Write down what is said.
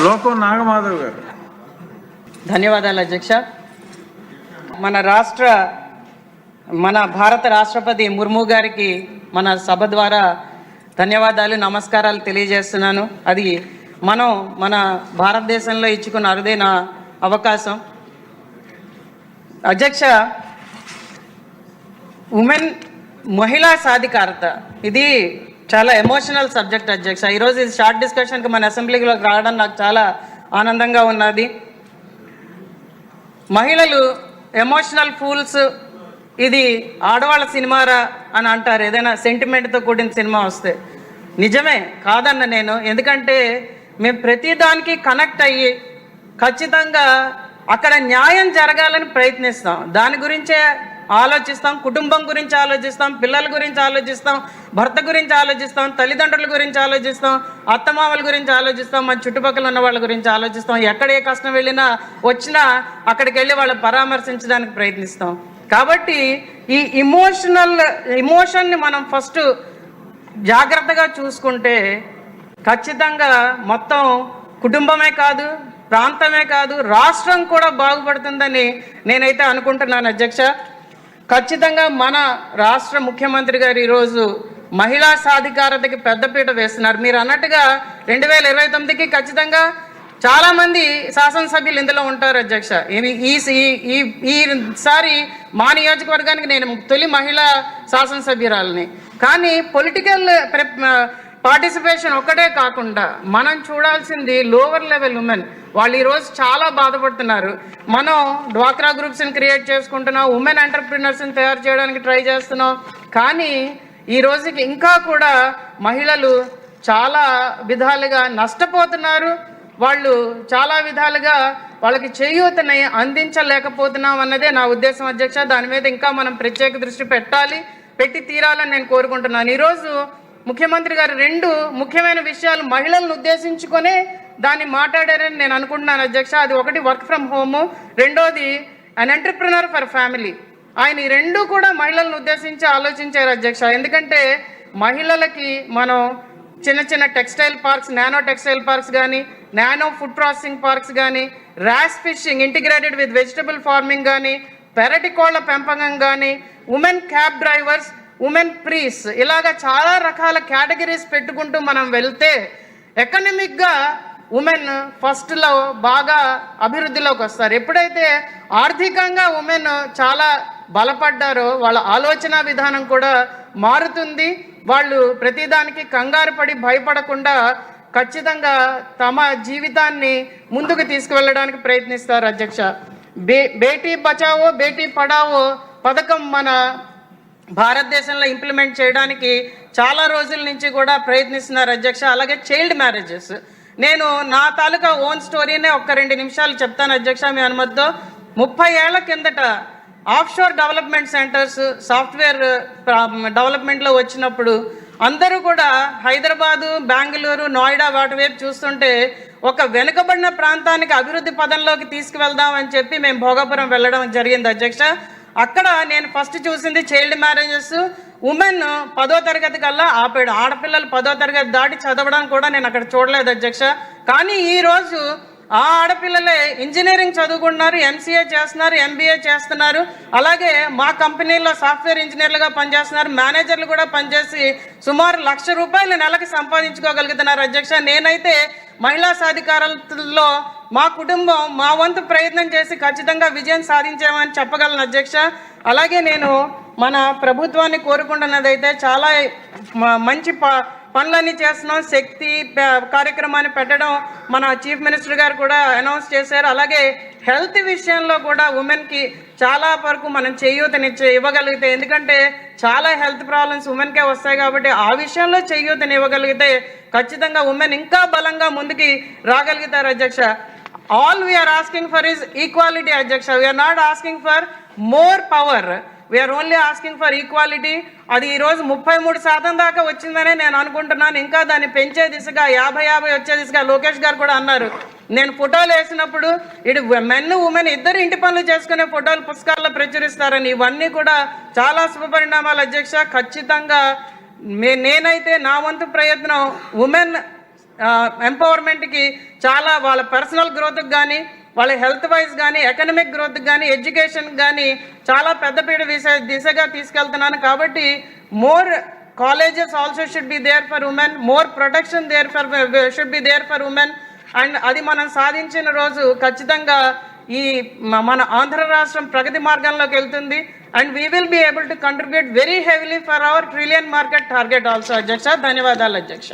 లోకం నాగమాధవ్ గారు. ధన్యవాదాలు అధ్యక్ష. మన రాష్ట్ర మన భారత రాష్ట్రపతి ముర్ము గారికి మన సభ ద్వారా ధన్యవాదాలు నమస్కారాలు తెలియజేస్తున్నాను. అది మనం మన భారతదేశంలో ఇచ్చుకున్న అరుదైన అవకాశం. అధ్యక్ష ఉమెన్ మహిళా సాధికారత. ఇది చాలా ఎమోషనల్ సబ్జెక్ట్ అధ్యక్ష. ఈరోజు ఇది షార్ట్ డిస్కషన్కి మన అసెంబ్లీలోకి రావడం నాకు చాలా ఆనందంగా ఉన్నది. మహిళలు ఎమోషనల్ ఫూల్స్ ఇది ఆడవాళ్ళ సినిమారా అని అంటారు. ఏదైనా సెంటిమెంట్తో కూడిన సినిమా వస్తే. నిజమే కాదన్న నేను. ఎందుకంటే మేము ప్రతి దానికి కనెక్ట్ అయ్యి ఖచ్చితంగా అక్కడ న్యాయం జరగాలని ప్రయత్నిస్తాం. దాని గురించే ఆలోచిస్తాం కుటుంబం గురించి ఆలోచిస్తాం పిల్లల గురించి ఆలోచిస్తాం భర్త గురించి ఆలోచిస్తాం తల్లిదండ్రుల గురించి ఆలోచిస్తాం అత్తమామల గురించి ఆలోచిస్తాం మన చుట్టుపక్కల ఉన్న వాళ్ళ గురించి ఆలోచిస్తాం. ఎక్కడ ఏ కష్టం వెళ్ళినా వచ్చినా అక్కడికి వెళ్ళి వాళ్ళని పరామర్శించడానికి ప్రయత్నిస్తాం. కాబట్టి ఈ ఇమోషనల్ ఇమోషన్ని మనం ఫస్ట్ జాగ్రత్తగా చూసుకుంటే ఖచ్చితంగా మొత్తం కుటుంబమే కాదు ప్రాంతమే కాదు రాష్ట్రం కూడా బాగుపడుతుందని నేనైతే అనుకుంటున్నాను అధ్యక్ష. ఖచ్చితంగా మన రాష్ట్ర ముఖ్యమంత్రి గారు ఈరోజు మహిళా సాధికారతకి పెద్దపీట వేస్తున్నారు. మీరు అన్నట్టుగా రెండు వేల ఇరవై తొమ్మిదికి ఖచ్చితంగా చాలామంది శాసనసభ్యులు ఇందులో ఉంటారు అధ్యక్ష. ఈ ఈ- ఈ ఈసారి మా నియోజకవర్గానికి నేను తొలి మహిళా శాసనసభ్యురాలని. కానీ పొలిటికల్ పార్టిసిపేషన్ ఒక్కటే కాకుండా మనం చూడాల్సింది లోవర్ లెవెల్ ఉమెన్ వాళ్ళు ఈరోజు చాలా బాధపడుతున్నారు. మనం డ్వాక్రా గ్రూప్స్ని క్రియేట్ చేసుకుంటున్నాం ఉమెన్ ఎంటర్ప్రినర్స్ని తయారు చేయడానికి ట్రై చేస్తున్నాం. కానీ ఈ రోజుకి ఇంకా కూడా మహిళలు చాలా విధాలుగా నష్టపోతున్నారు. వాళ్ళు చాలా విధాలుగా వాళ్ళకి చేయూతని అందించలేకపోతున్నాం అన్నదే నా ఉద్దేశం అధ్యక్ష. దాని మీద ఇంకా మనం ప్రత్యేక దృష్టి పెట్టాలి పెట్టి తీరాలని నేను కోరుకుంటున్నాను. ఈరోజు ముఖ్యమంత్రి గారు రెండు ముఖ్యమైన విషయాలు మహిళలను ఉద్దేశించుకొనే దాన్ని మాట్లాడారని నేను అనుకుంటున్నాను అధ్యక్ష. అది ఒకటి వర్క్ ఫ్రమ్ హోము రెండోది అన్ ఎంటర్ప్రినర్ ఫర్ ఫ్యామిలీ ఆయన ఈ రెండు కూడా మహిళలను ఉద్దేశించి ఆలోచించారు అధ్యక్ష. ఎందుకంటే మహిళలకి మనం చిన్న చిన్న textile parks nano textile parks కానీ నానో ఫుడ్ ప్రాసెసింగ్ పార్క్స్ కానీ rash fishing integrated with vegetable farming కానీ పెరటి కోళ్ళ పెంపకం కానీ women cab drivers women priests. ఇలాగ చాలా రకాల కేటగిరీస్ పెట్టుకుంటూ మనం వెళ్తే ఎకనమిక్గా ఉమెన్ ఫస్ట్లో బాగా అభివృద్ధిలోకి వస్తారు. ఎప్పుడైతే ఆర్థికంగా ఉమెన్ చాలా బలపడ్డారో వాళ్ళ ఆలోచన విధానం కూడా మారుతుంది. వాళ్ళు ప్రతిదానికి కంగారు పడి భయపడకుండా ఖచ్చితంగా తమ జీవితాన్ని ముందుకు తీసుకువెళ్ళడానికి ప్రయత్నిస్తారు అధ్యక్ష. బే బేటీ బచావో బేటీ పడావో పథకం మన భారతదేశంలో ఇంప్లిమెంట్ చేయడానికి చాలా రోజుల నుంచి కూడా ప్రయత్నిస్తున్నారు అధ్యక్ష. అలాగే చైల్డ్ మ్యారేజెస్ నేను నా తాలూకా ఓన్ స్టోరీనే ఒక్క రెండు నిమిషాలు చెప్తాను అధ్యక్ష మీ అనుమతితో. ముప్పై ఏళ్ళ కిందట ఆఫ్షోర్ డెవలప్మెంట్ సెంటర్స్ సాఫ్ట్వేర్ డెవలప్మెంట్లో వచ్చినప్పుడు అందరూ కూడా హైదరాబాదు బెంగళూరు నోయిడా వాటి వైపు చూస్తుంటే ఒక వెనుకబడిన ప్రాంతానికి అభివృద్ధి పదంలోకి తీసుకువెళ్దాం అని చెప్పి మేము భోగాపురం వెళ్ళడం జరిగింది అధ్యక్ష. అక్కడ నేను ఫస్ట్ చూసింది చైల్డ్ మ్యారేజెస్ ఉమెన్ పదో తరగతి కల్లా ఆపాడు. ఆడపిల్లలు పదో తరగతి దాటి చదవడం కూడా నేను అక్కడ చూడలేదు అధ్యక్ష. కానీ ఈ రోజు ఆ ఆడపిల్లలే ఇంజనీరింగ్ చదువుకుంటున్నారు ఎంసీఏ చేస్తున్నారు ఎంబీఏ చేస్తున్నారు. అలాగే మా కంపెనీలో సాఫ్ట్వేర్ ఇంజనీర్లుగా పనిచేస్తున్నారు. మేనేజర్లు కూడా పనిచేసి సుమారు లక్ష రూపాయలు నెలకి సంపాదించుకోగలుగుతున్నారు అధ్యక్ష. నేనైతే మహిళా సాధికారతలో మా కుటుంబం మా వంతు ప్రయత్నం చేసి ఖచ్చితంగా విజయం సాధించామని చెప్పగలను అధ్యక్ష. అలాగే నేను మన ప్రభుత్వాన్ని కోరుకుంటున్నదైతే చాలా మంచి ప పనులన్నీ చేస్తున్నాం. శక్తి కార్యక్రమాన్ని పెట్టడం మన చీఫ్ మినిస్టర్ గారు కూడా అనౌన్స్ చేశారు. అలాగే హెల్త్ విషయంలో కూడా ఉమెన్కి చాలా వరకు మనం చేయూతనిచ్చే ఇవ్వగలిగితే ఎందుకంటే చాలా హెల్త్ ప్రాబ్లమ్స్ ఉమెన్కే వస్తాయి కాబట్టి ఆ విషయంలో చేయూతని ఇవ్వగలిగితే ఖచ్చితంగా ఉమెన్ ఇంకా బలంగా ముందుకి రాగలుగుతారు అధ్యక్ష. All we are asking for is equality అధ్యక్ష we are not asking for more power we are only asking for equality అది ఈరోజు ముప్పై మూడు శాతం దాకా వచ్చిందనే నేను అనుకుంటున్నాను. ఇంకా దాన్ని పెంచే దిశగా యాభై యాభై వచ్చే దిశగా లోకేష్ గారు కూడా అన్నారు. నేను ఫోటోలు వేసినప్పుడు ఇటు మెన్ ఉమెన్ ఇద్దరు ఇంటి పనులు చేసుకునే ఫోటోలు పుస్తకాల్లో ప్రచురిస్తారని ఇవన్నీ కూడా చాలా శుభపరిణామాలు అధ్యక్ష. ఖచ్చితంగా మే నేనైతే నా వంతు ప్రయత్నం ఉమెన్ ఎంపవర్మెంట్కి చాలా వాళ్ళ పర్సనల్ గ్రోత్కి కానీ వాళ్ళ హెల్త్ వైజ్ కానీ ఎకనమిక్ గ్రోత్కి కానీ ఎడ్యుకేషన్ కానీ చాలా పెద్దపీట దిశ దిశగా తీసుకెళ్తున్నాను కాబట్టి more colleges also should be there for women more protection there for should be there for women and అది మనం సాధించిన రోజు ఖచ్చితంగా ఈ మన ఆంధ్ర రాష్ట్రం ప్రగతి మార్గంలోకి వెళ్తుంది. And we will be able to contribute very heavily for our trillion market target also అధ్యక్ష. ధన్యవాదాలు అధ్యక్ష.